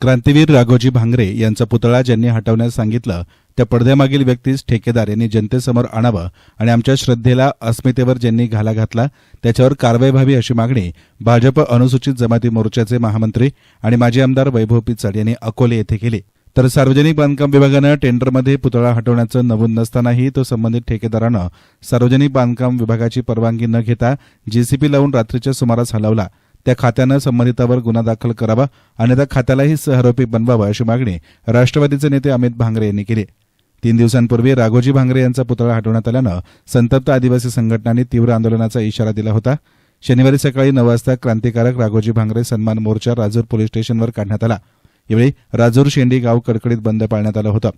क्रांतीवीर राघोजी भांगरे यांचा पुतळा ज्यांनी हटवण्यास सांगितलं त्या पडद्यामागील व्यक्तीस ठेकेदार यांनी जनतेसमोर आणावं आणि आमच्या श्रद्धेला अस्मितेवर ज्यांनी घाला घातला त्याच्यावर कारवाई व्हावी अशी मागणी भाजप अनुसूचित जमाती मोर्चाचे महामंत्री आणि माजी आमदार वैभव पिचड यांनी अकोले येथे केली. तर सार्वजनिक बांधकाम विभागानं टेंडरमध्ये पुतळा हटवण्याचं नमूद नसतानाही तो संबंधित ठेकेदारानं सार्वजनिक बांधकाम विभागाची परवानगी न घेता जेसीपी लावून रात्रीच्या सुमारास हलवला. त्या खात्यानं संबंधितावर गुन्हा दाखल करावा आणि त्या खात्यालाही सहआरोपी बनवावा अशी मागणी राष्ट्रवादीचे नेते अमित भांगरे यांनी केली. तीन दिवसांपूर्वी राघोजी भांगरे यांचा पुतळा हटवण्यात आल्यानं संतप्त आदिवासी संघटनांनी तीव्र आंदोलनाचा इशारा दिला होता. शनिवारी सकाळी नऊ वाजता क्रांतिकारक राघोजी भांगरे सन्मान मोर्चा राजूर पोलीस स्टेशनवर काढण्यात आला. यावेळी राजूर शेंडी गाव कडकडीत बंद पाळण्यात आलं होतं.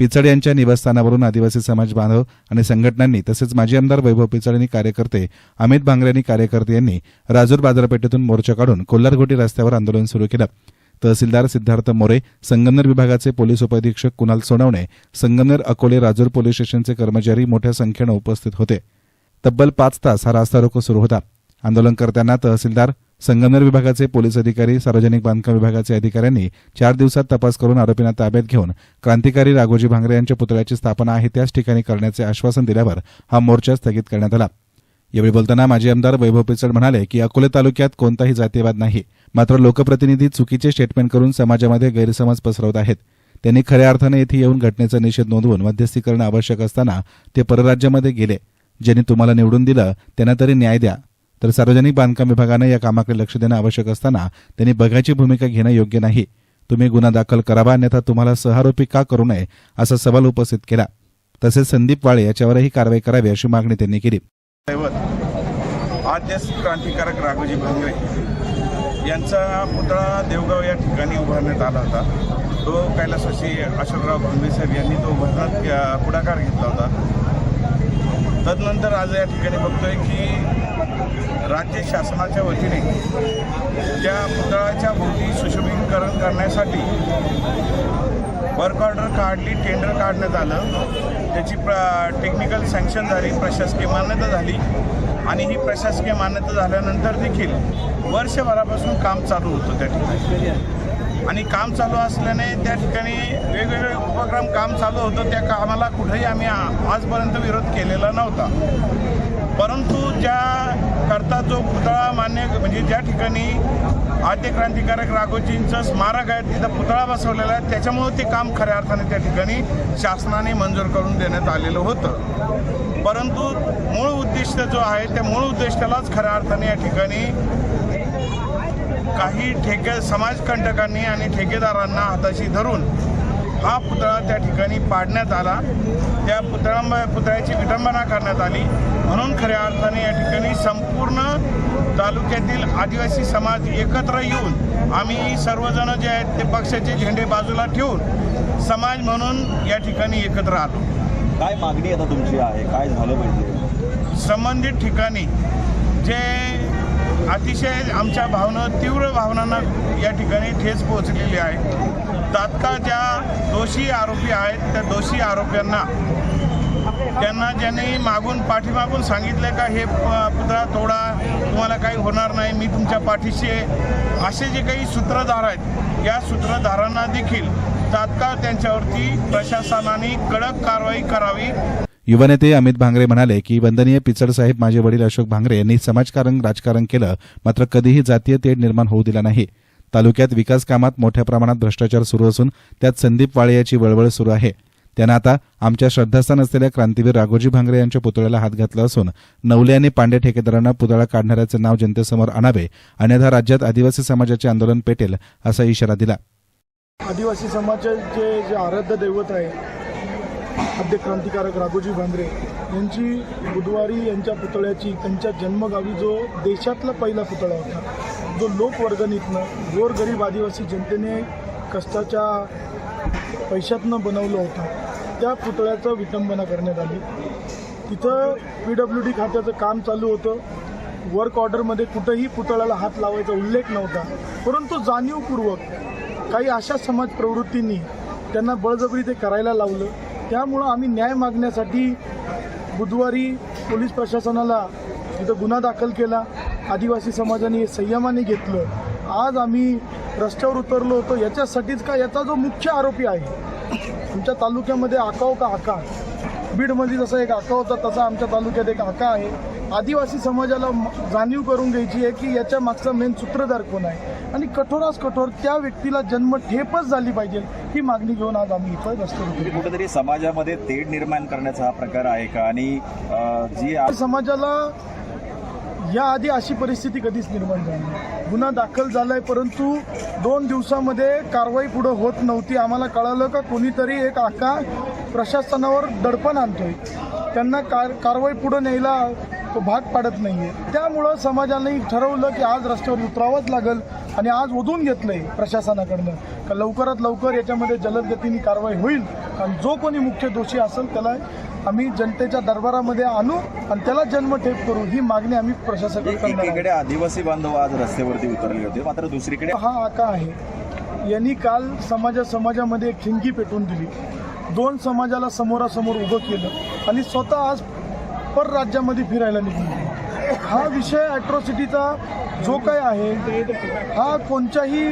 पिचड यांच्या निवासस्थानावरून आदिवासी समाज बांधव आणि संघटनांनी तसेच माजी आमदार वैभव पिचड यांनी कार्यकर्ते अमित भांगरे आणि कार्यकर्ते यांनी राजूर बाजारपेठेतून मोर्चा काढून कोल्हारघोटी रस्त्यावर आंदोलन सुरू केलं. तहसीलदार सिद्धार्थ मोरे संगमनेर विभागाचे पोलीस उपअधीक्षक कुणाल सोनवणे संगमनेर अकोले राजूर पोलीस स्टेशनचे कर्मचारी मोठ्या संख्येनं उपस्थित होते. तब्बल पाच तास हा रास्ता रोको सुरू होता. आंदोलनकर्त्यांना तहसीलदार संगमनेर विभागाचे पोलीस अधिकारी सार्वजनिक बांधकाम विभागाचे अधिकाऱ्यांनी चार दिवसात तपास करून आरोपींना ताब्यात घेऊन क्रांतिकारी राघोजी भांगरे यांच्या पुतळ्याची स्थापना आहे त्याच ठिकाणी करण्याचे आश्वासन दिल्यावर हा मोर्चा स्थगित करण्यात आला. यावेळी बोलताना माजी आमदार वैभव पिचड म्हणाले की अकोले तालुक्यात कोणताही जातीयवाद नाही मात्र लोकप्रतिनिधी चुकीचे स्टेटमेंट करून समाजामध्ये गैरसमज पसरवत आहेत. त्यांनी खऱ्या अर्थाने येथे येऊन घटनेचा निषेध नोंदवून मध्यस्थी करणं आवश्यक असताना ते परराज्यामध्ये गेले. ज्यांनी तुम्हाला निवडून दिलं त्यांना तरी न्याय द्या. तर सार्वजनिक बांधकाम विभागानं या कामाकडे लक्ष देणं आवश्यक असताना त्यांनी बघायची भूमिका घेणं योग्य नाही. तुम्ही गुन्हा दाखल करावा अन्यथा तुम्हाला सहारोपी का करू नये असा सवाल उपस्थित केला. तसेच संदीप वाळे याच्यावरही कारवाई करावी अशी मागणी त्यांनी केली. दैवत आद्य क्रांतिकारक राघोजी भांगरे यांचा पुतळा देवगाव या ठिकाणी उभारण्यात आला होता. तो कैलासवासी अशोकराव भांगरे साहेब यांनी तो उभारण्यात पुढाकार घेतला होता. तदनंतर आज या ठिकाणी बघतोय की राज्य शासनाच्या वतीने त्या पुतळ्याच्या भोवती सुशोभीकरण करण्यासाठी वर्क ऑर्डर काढली टेंडर काढण्यात आलं. त्याची प्र टेक्निकल सँक्शन झाली प्रशासकीय मान्यता झाली. आणि ही प्रशासकीय मान्यता झाल्यानंतर देखील वर्षभरापासून काम चालू होतं त्या ठिकाणी. आणि काम चालू असल्याने त्या ठिकाणी वेगवेगळे उपक्रम काम चालू होतं. त्या कामाला कुठेही आम्ही आजपर्यंत विरोध केलेला नव्हता. परंतु ज्या करता जो पुतळा मान्य म्हणजे ज्या ठिकाणी आद्य क्रांतिकारक राघोजींचं स्मारक आहे तिथं पुतळा बसवलेला आहे त्याच्यामुळं ते काम खऱ्या अर्थाने त्या ठिकाणी शासनाने मंजूर करून देण्यात आलेलं होतं. परंतु मूळ उद्दिष्ट जो आहे त्या मूळ उद्दिष्टालाच खऱ्या अर्थाने या ठिकाणी काही ठेके समाजकंटकांनी आणि ठेकेदारांना हाताशी धरून हा पुतळा त्या ठिकाणी पाडण्यात आला. त्या पुतळा पुतळ्याची विटंबना करण्यात आली. म्हणून खऱ्या अर्थाने या ठिकाणी संपूर्ण तालुक्यातील आदिवासी समाज एकत्र येऊन आम्ही सर्वजण जे आहेत ते पक्षाचे झेंडे बाजूला ठेवून समाज म्हणून या ठिकाणी एकत्र आलो. काय मागणी आता तुमची आहे? काय झालं पाहिजे? संबंधित ठिकाणी जे अतिशय आमच्या भावना तीव्र भावनांना या ठिकाणी ठेच पोहोचलेली आहे. तात्काळ ज्या दोषी आरोपी आहेत त्या दोषी आरोप्यांना त्यांना ज्यांनी मागून पाठीमागून सांगितलं का हे प- पुतळा तोडा तुम्हाला काही होणार नाही मी तुमच्या पाठीशी आहे. असे जे काही सूत्रधार आहेत या सूत्रधारांना देखील तात्काळ त्यांच्यावरती प्रशासनाने कडक कारवाई करावी. युवा नेते अमित भांगरे म्हणाले की वंदनीय पिचड साहेब माझे वडील अशोक भांगरे यांनी समाजकारण राजकारण केलं मात्र कधीही जातीय तेढ निर्माण होऊ दिला नाही. तालुक्यात विकास कामात मोठ्या प्रमाणात भ्रष्टाचार सुरू असून त्यात संदीप वाळे याची वळवळ सुरू आहे. त्यांना आता आमच्या श्रद्धास्थान असलेल्या क्रांतीवीर राघोजी भांगरे यांच्या पुतळ्याला हात घातला असून नवले आणि पांडे ठेकेदारांना पुतळा काढणाऱ्याचे नाव जनतेसमोर आणावे अन्यथा राज्यात आदिवासी समाजाचे आंदोलन पेटेल असा इशारा दिला. आदिवासी समाजाचे जे आराध्य दैवत आहे आद्य क्रांतिकारक राघोजी भांगरे यांची बुधवारी यांच्या पुतळ्याची त्यांच्या जन्मगावी जो देशातला पहिला पुतळा होता जो लोकवर्गणीतनं गोरगरीब आदिवासी जनतेने कष्टाच्या पैशातनं बनवलं होतं त्या पुतळ्याचं विटंबना करण्यात आली. तिथं पी डब्ल्यू डी खात्याचं काम चालू होतं. वर्क ऑर्डरमध्ये कुठंही पुतळ्याला हात लावायचा उल्लेख नव्हता परंतु जाणीवपूर्वक काही अशा समाज प्रवृत्तींनी त्यांना बळजबरी ते करायला लावलं. त्यामुळं आम्ही न्याय मागण्यासाठी बुधवारी पोलीस प्रशासनाला तिथं गुन्हा दाखल केला. आदिवासी समाजाने संयमाने घेतलं. आज आम्ही रस्त्यावर उतरलो होतो. याच्यासाठीच का? याचा जो मुख्य आरोपी आहे. आमच्या तालुक्यामध्ये आकाव का आका? बीडमध्ये जसा एक आका होता तसा आमच्या तालुक्यात एक आका आहे. आदिवासी समाजाला जाणीव करून घ्यायची आहे की याच्या मागचा मेन सूत्रधार कोण आहे आणि कठोरास कठोर त्या व्यक्तीला जन्म ठेपच झाली पाहिजे ही मागणी घेऊन आज आम्ही इथं रस्त्यावर म्हणजे. कुठेतरी समाजामध्ये तेढ निर्माण करण्याचा हा प्रकार आहे का आणि जी समाजाला याआधी अशी परिस्थिती कधीच निर्माण झाली नाही. गुन्हा दाखल झालाय परंतु दोन दिवसामध्ये कारवाई पुढे होत नव्हती आम्हाला कळालं का कोणीतरी एक आका प्रशासनावर दडपण आणतोय त्यांना कार कारवाई पुढे न्यायला तो भाग पाडत नाहीये. त्यामुळं समाजाने ठरवलं की आज रस्त्यावर उतरावंच लागल आणि आज ओढून घेतलंय प्रशासनाकडनं. का लवकरात लवकर याच्यामध्ये जलद गतीने कारवाई होईल? आणि जो कोणी मुख्य दोषी असेल त्याला आम्ही जनतेच्या दरबारामध्ये आणू आणि त्याला जन्मठेप करू ही मागणी आम्ही प्रशासनाकडे. एकीकडे आदिवासी बांधव आज रस्त्यावरती उतरले होते मात्र दुसरीकडे हा आका आहे. यांनी काल समाजा समाजामध्ये एक खिंगी पेटवून दिली. दोन समाजाला समोरासमोर उभं केलं आणि स्वतः आज परराज्यामध्ये फिरायला निघून हा विषय ॲट्रॉसिटीचा जो काय आहे हा कोणत्याही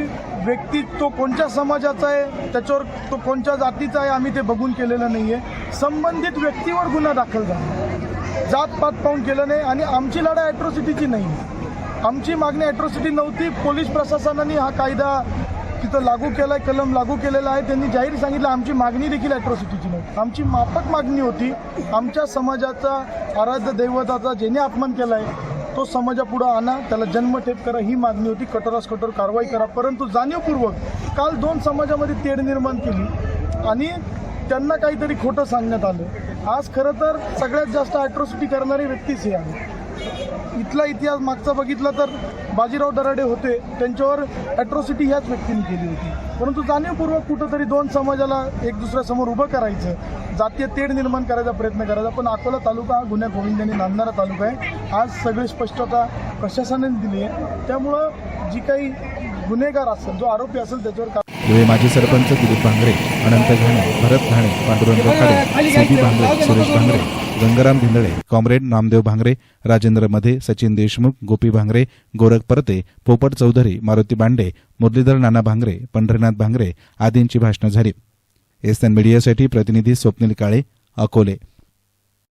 व्यक्ती तो कोणत्या समाजाचा आहे त्याच्यावर तो कोणत्या जातीचा आहे आम्ही ते बघून केलेलं नाही आहे संबंधित व्यक्तीवर गुन्हा दाखल झाला. जात पात पाहून केलं नाही आणि आमची लढाई ॲट्रॉसिटीची नाही. आमची मागणी ॲट्रॉसिटी नव्हती. पोलीस प्रशासनाने हा कायदा तिथं लागू केला आहे कलम लागू केलेला आहे. त्यांनी जाहीर सांगितलं आमची मागणी देखील ॲट्रॉसिटीची नाही. आमची माफक मागणी होती आमच्या समाजाचा आराध्य दैवताचा ज्याने अपमान केला आहे तो समाजापुढं आणा त्याला जन्मठेप करा ही मागणी होती. कठोरास कठोर कारवाई करा. परंतु जाणीवपूर्वक काल दोन समाजामध्ये तेढ निर्माण केली आणि त्यांना काहीतरी खोटं सांगण्यात आलं. आज खरं तर सगळ्यात जास्त ॲट्रॉसिटी करणारी व्यक्तीच हे आहे इथला इतिहास मागचा बघितला तर बाजीराव दराडे होते. त्यांच्यावर ॲट्रॉसिटी ह्याच व्यक्तीने केली होती. परंतु जाणीवपूर्वक कुठंतरी दोन समाजाला एक दुसऱ्यासमोर उभं करायचं जातीय तेढ निर्माण करायचा प्रयत्न करायचा. पण अकोला तालुका हा गुन्ह्या गोविंदाने नांदणारा तालुका आहे. आज सगळी स्पष्टता प्रशासनाने दिली आहे. त्यामुळं जी काही गुन्हेगार असेल जो आरोपी असेल त्याच्यावर का यावेळी माजी सरपंच दिलीप भांगरे अनंत घाणे भरत घाणे पांडुरंग खाडे भांगरे सुरेश भांगरे गंगाराम धिंदळे कॉम्रेड नामदेव भांगरे राजेंद्र मधे सचिन देशमुख गोपी भांगरे गोरख परते पोपट चौधरी मारुती बांडे मुरलीधर नाना भांगरे पंढरीनाथ भांगरे आदींची भाषणं झाली. एसएन मीडियासाठी प्रतिनिधी स्वप्नील काळे अकोले.